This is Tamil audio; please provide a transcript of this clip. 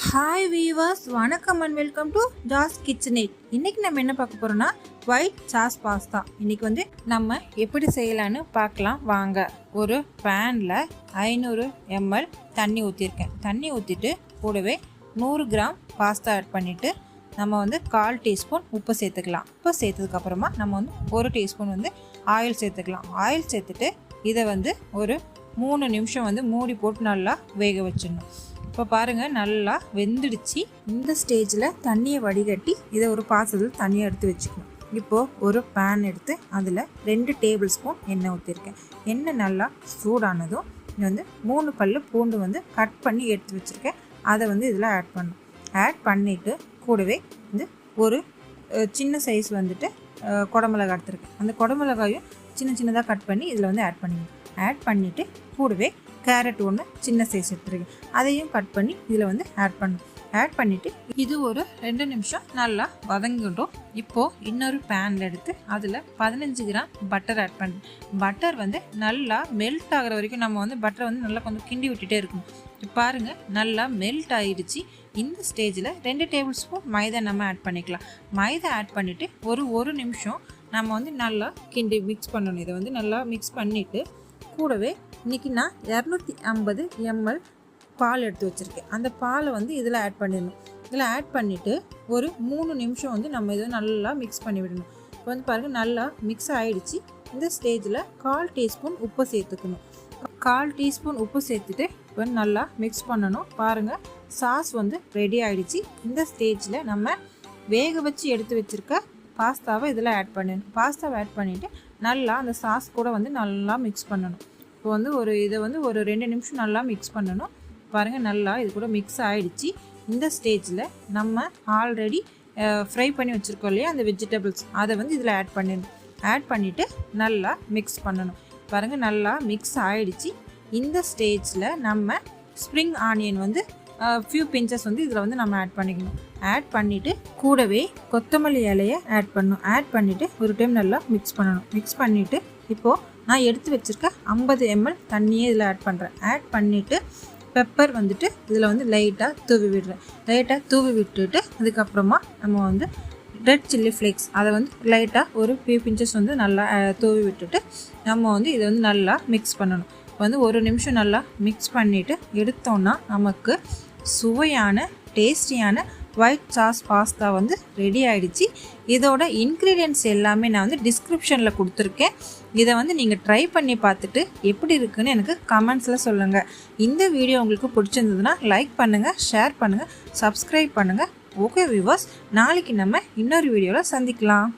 ஹாய் வீவர்ஸ் வணக்கம் and welcome to Jas kitchen eight இன்னைக்கு நம்ம என்ன பார்க்க போகிறோம்னா ஒயிட் சாஸ் பாஸ்தா இன்னைக்கு வந்து நம்ம எப்படி செய்யலான்னு பார்க்கலாம். வாங்க ஒரு பேனில் ஐநூறு எம்எல் தண்ணி ஊற்றிருக்கேன் தண்ணி ஊற்றிட்டு கூடவே நூறு கிராம் பாஸ்தா ஆட் பண்ணிவிட்டு நம்ம வந்து கால் டீஸ்பூன் உப்பு சேர்த்துக்கலாம். உப்பு சேர்த்ததுக்கப்புறமா நம்ம வந்து ஒரு டீஸ்பூன் வந்து ஆயில் சேர்த்துக்கலாம். ஆயில் சேர்த்துட்டு இதை வந்து ஒரு மூணு நிமிஷம் வந்து மூடி போட்டு நல்லா வேக வச்சிடணும். இப்போ பாருங்கள் நல்லா வெந்துடுச்சு. இந்த ஸ்டேஜில் தண்ணியை வடிகட்டி இதை ஒரு பாத்திரத்தில் தண்ணியை எடுத்து வச்சுக்கணும். இப்போது ஒரு பேன் எடுத்து அதில் ரெண்டு டேபிள் ஸ்பூன் எண்ணெய் ஊற்றிருக்கேன் எண்ணெய் நல்லா சூடானதும் இது வந்து மூணு பல் பூண்டு வந்து கட் பண்ணி எடுத்து வச்சுருக்கேன். அதை வந்து இதில் ஆட் பண்ணும் ஆட் பண்ணிவிட்டு கூடவே வந்து ஒரு சின்ன சைஸ் வந்துட்டு குடமிளகா எடுத்துருக்கேன். அந்த குடமிளகாயும் சின்ன சின்னதாக கட் பண்ணி இதில் வந்து ஆட் பண்ணிக்கணும். ஆட் பண்ணிவிட்டு கூடவே கேரட் ஒன்று சின்ன சைஸ் எடுத்துருக்கேன். அதையும் கட் பண்ணி இதில் வந்து ஆட் பண்ணணும். ஆட் பண்ணிவிட்டு இது ஒரு ரெண்டு நிமிஷம் நல்லா வதங்கிட்டோம். இப்போது இன்னொரு பேனில் எடுத்து அதில் பதினஞ்சு கிராம் பட்டர் ஆட் பண்ணி பட்டர் வந்து நல்லா மெல்ட் ஆகிற வரைக்கும் நம்ம வந்து பட்டரை வந்து நல்லா கொஞ்சம் கிண்டி விட்டுட்டே இருக்கணும். இப்ப பாருங்க நல்லா மெல்ட் ஆகிடுச்சி இந்த ஸ்டேஜில் ரெண்டு டேபிள் ஸ்பூன் மைதா நம்ம ஆட் பண்ணிக்கலாம். மைதா ஆட் பண்ணிவிட்டு ஒரு ஒரு நிமிஷம் நம்ம வந்து நல்லா கிண்டி மிக்ஸ் பண்ணணும். இதை வந்து நல்லா மிக்ஸ் பண்ணிவிட்டு கூடவே இன்றைக்கி நான் இரநூத்தி ஐம்பது எம்எல் பால் எடுத்து வச்சுருக்கேன். அந்த பாலை வந்து இதில் ஆட் பண்ணிடணும். இதில் ஆட் பண்ணிவிட்டு ஒரு மூணு நிமிஷம் வந்து நம்ம இதை நல்லா மிக்ஸ் பண்ணி விடணும். இப்போ வந்து பாருங்கள் நல்லா மிக்ஸ் ஆகிடுச்சு இந்த ஸ்டேஜில் கால் டீஸ்பூன் உப்பு சேர்த்துக்கணும். கால் டீஸ்பூன் உப்பு சேர்த்துட்டு இப்போ நல்லா மிக்ஸ் பண்ணணும். பாருங்கள் சாஸ் வந்து ரெடி ஆகிடுச்சு இந்த ஸ்டேஜில் நம்ம வேக வச்சு எடுத்து வச்சுருக்க பாஸ்தாவை இதில் ஆட் பண்ணணும். பாஸ்தாவை ஆட் பண்ணிவிட்டு நல்லா அந்த சாஸ் கூட வந்து நல்லா மிக்ஸ் பண்ணணும். இப்போ வந்து ஒரு இதை வந்து ஒரு ரெண்டு நிமிஷம் நல்லா மிக்ஸ் பண்ணணும். பாருங்கள் நல்லா இது கூட மிக்ஸ் ஆகிடுச்சு இந்த ஸ்டேஜில் நம்ம ஆல்ரெடி ஃப்ரை பண்ணி வச்சுருக்கோம் இல்லையா அந்த வெஜிடபிள்ஸ் அதை வந்து இதில் ஆட் பண்ணிடணும் ஆட் பண்ணிவிட்டு நல்லா மிக்ஸ் பண்ணணும். பாருங்கள் நல்லா மிக்ஸ் ஆகிடுச்சு இந்த ஸ்டேஜில் நம்ம ஸ்ப்ரிங் ஆனியன் வந்து ஃபியூ பிஞ்சஸ் வந்து இதில் வந்து நம்ம ஆட் பண்ணிக்கணும். ஆட் பண்ணிவிட்டு கூடவே கொத்தமல்லி இலையை ஆட் பண்ணணும். ஆட் பண்ணிவிட்டு ஒரு டைம் நல்லா மிக்ஸ் பண்ணணும். மிக்ஸ் பண்ணிவிட்டு இப்போது நான் எடுத்து வச்சுருக்க ஐம்பது எம்எல் தண்ணியே இதில் ஆட் பண்ணுறேன் ஆட் பண்ணிவிட்டு பெப்பர் வந்துட்டு இதில் வந்து லைட்டாக தூவி விடுறேன். லைட்டாக தூவி விட்டுட்டு அதுக்கப்புறமா நம்ம வந்து ரெட் சில்லி ஃப்ளேக்ஸ் அதை வந்து லைட்டாக ஒரு ஃபியூ பிஞ்சஸ் வந்து நல்லா தூவி விட்டுட்டு நம்ம வந்து இதை வந்து நல்லா மிக்ஸ் பண்ணணும். வந்து ஒரு நிமிஷம் நல்லா மிக்ஸ் பண்ணிவிட்டு எடுத்தோன்னா நமக்கு சுவையான டேஸ்டியான ஒயிட் சாஸ் பாஸ்தா வந்து ரெடி ஆகிடுச்சி இதோட இன்க்ரீடியன்ட்ஸ் எல்லாமே நான் வந்து டிஸ்கிரிப்ஷனில் கொடுத்துருக்கேன். இதை வந்து நீங்கள் ட்ரை பண்ணி பார்த்துட்டு எப்படி இருக்குன்னு எனக்கு கமெண்ட்ஸில் சொல்லுங்கள் இந்த வீடியோ உங்களுக்கு பிடிச்சிருந்ததுன்னா லைக் பண்ணுங்கள் ஷேர் பண்ணுங்கள் சப்ஸ்கிரைப் பண்ணுங்கள் ஓகே வியூவர்ஸ் நாளைக்கு நம்ம இன்னொரு வீடியோவில் சந்திக்கலாம்.